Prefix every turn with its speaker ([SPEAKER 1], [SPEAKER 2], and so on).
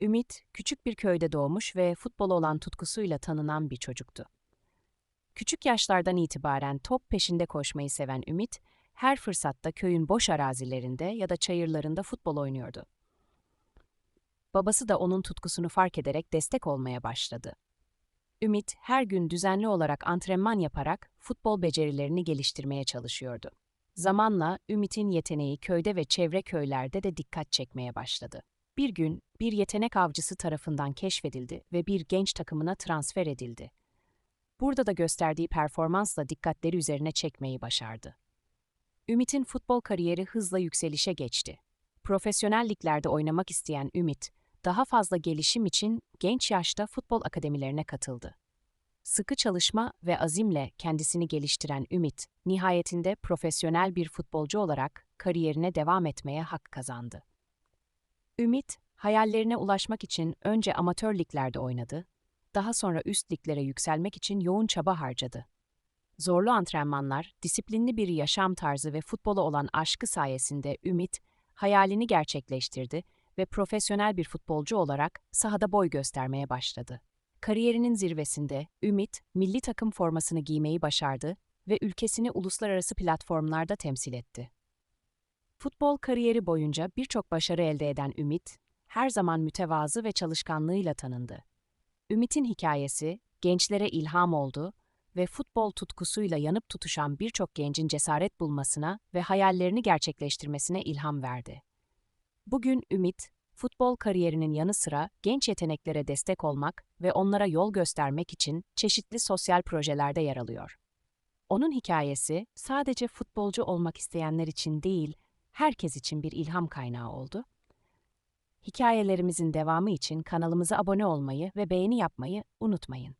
[SPEAKER 1] Ümit, küçük bir köyde doğmuş ve futbola olan tutkusuyla tanınan bir çocuktu. Küçük yaşlardan itibaren top peşinde koşmayı seven Ümit, her fırsatta köyün boş arazilerinde ya da çayırlarında futbol oynuyordu. Babası da onun tutkusunu fark ederek destek olmaya başladı. Ümit her gün düzenli olarak antrenman yaparak futbol becerilerini geliştirmeye çalışıyordu. Zamanla Ümit'in yeteneği köyde ve çevre köylerde de dikkat çekmeye başladı. Bir gün bir yetenek avcısı tarafından keşfedildi ve bir genç takımına transfer edildi. Burada da gösterdiği performansla dikkatleri üzerine çekmeyi başardı. Ümit'in futbol kariyeri hızla yükselişe geçti. Profesyonel liglerde oynamak isteyen Ümit, daha fazla gelişim için genç yaşta futbol akademilerine katıldı. Sıkı çalışma ve azimle kendisini geliştiren Ümit, nihayetinde profesyonel bir futbolcu olarak kariyerine devam etmeye hak kazandı. Ümit, hayallerine ulaşmak için önce amatör liglerde oynadı, daha sonra üst liglere yükselmek için yoğun çaba harcadı. Zorlu antrenmanlar, disiplinli bir yaşam tarzı ve futbola olan aşkı sayesinde Ümit, hayalini gerçekleştirdi ve profesyonel bir futbolcu olarak sahada boy göstermeye başladı. Kariyerinin zirvesinde Ümit, milli takım formasını giymeyi başardı ve ülkesini uluslararası platformlarda temsil etti. Futbol kariyeri boyunca birçok başarı elde eden Ümit, her zaman mütevazı ve çalışkanlığıyla tanındı. Ümit'in hikayesi gençlere ilham oldu ve futbol tutkusuyla yanıp tutuşan birçok gencin cesaret bulmasına ve hayallerini gerçekleştirmesine ilham verdi. Bugün Ümit, futbol kariyerinin yanı sıra genç yeteneklere destek olmak ve onlara yol göstermek için çeşitli sosyal projelerde yer alıyor. Onun hikayesi sadece futbolcu olmak isteyenler için değil, herkes için bir ilham kaynağı oldu. Hikayelerimizin devamı için kanalımıza abone olmayı ve beğeni yapmayı unutmayın.